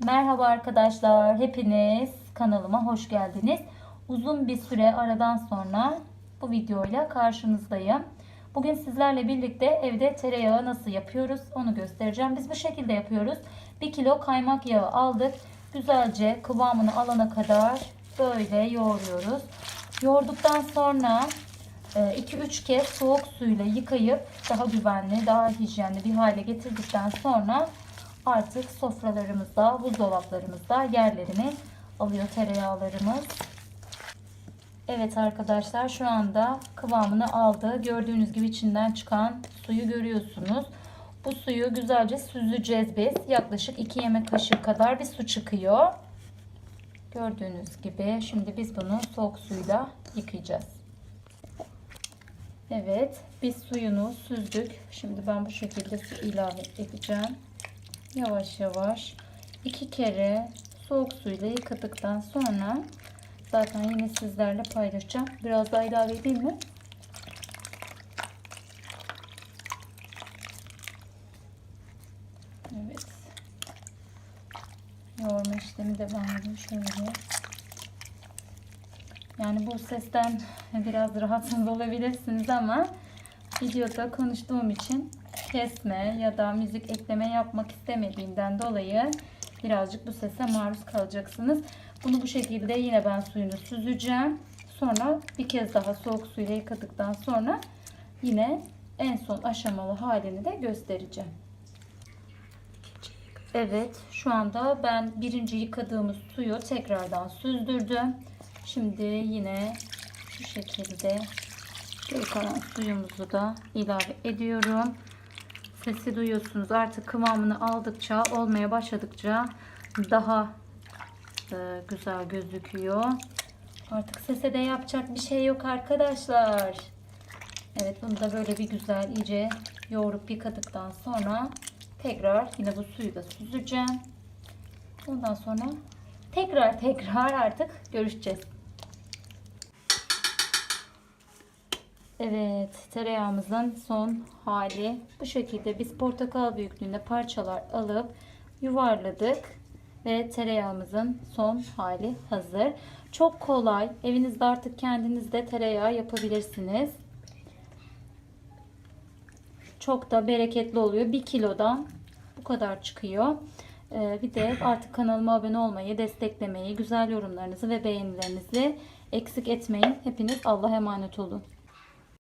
Merhaba arkadaşlar. Hepiniz kanalıma hoş geldiniz. Uzun bir süre aradan sonra bu videoyla karşınızdayım. Bugün sizlerle birlikte evde tereyağı nasıl yapıyoruz onu göstereceğim. Biz bu şekilde yapıyoruz. 1 kilo kaymak yağı aldık. Güzelce kıvamını alana kadar böyle yoğuruyoruz. Yoğurduktan sonra 2-3 kez soğuk suyla yıkayıp daha güvenli, daha hijyenli bir hale getirdikten sonra artık sofralarımızda, buzdolaplarımızda yerlerini alıyor tereyağlarımız. Evet arkadaşlar şu anda kıvamını aldı. Gördüğünüz gibi içinden çıkan suyu görüyorsunuz. Bu suyu güzelce süzeceğiz biz. Yaklaşık 2 yemek kaşığı kadar bir su çıkıyor. Gördüğünüz gibi şimdi biz bunu soğuk suyla yıkayacağız. Evet biz suyunu süzdük. Şimdi ben bu şekilde su ilave edeceğim. Yavaş yavaş iki kere soğuk suyla yıkadıktan sonra zaten yine sizlerle paylaşacağım. Biraz daha ilave edeyim mi? Evet. Yoğurma işlemi devam ediyor. Şöyle. Yani bu sesten biraz rahatsız olabilirsiniz ama videoda konuştuğum için kesme ya da müzik ekleme yapmak istemediğimden dolayı birazcık bu sese maruz kalacaksınız. Bunu bu şekilde yine ben suyunu süzeceğim. Sonra bir kez daha soğuk suyla yıkadıktan sonra yine en son aşamalı halini de göstereceğim. Evet şu anda ben birinci yıkadığımız suyu tekrardan süzdürdüm. Şimdi yine şu şekilde kalan suyumuzu da ilave ediyorum. Sesi duyuyorsunuz. Artık kıvamını aldıkça, olmaya başladıkça daha e, güzel gözüküyor. Artık sese de yapacak bir şey yok arkadaşlar. Evet bunu da böyle bir güzel iyice yoğurup yıkadıktan sonra tekrar yine bu suyu da süzeceğim. Ondan sonra tekrar tekrar artık görüşeceğiz. Evet, tereyağımızın son hali bu şekilde biz portakal büyüklüğünde parçalar alıp yuvarladık ve tereyağımızın son hali hazır. Çok kolay. Evinizde artık kendiniz de tereyağı yapabilirsiniz. Çok da bereketli oluyor. 1 kilodan bu kadar çıkıyor. Ee, bir de artık kanalıma abone olmayı, desteklemeyi, güzel yorumlarınızı ve beğenilerinizi eksik etmeyin. Hepiniz Allah'a emanet olun.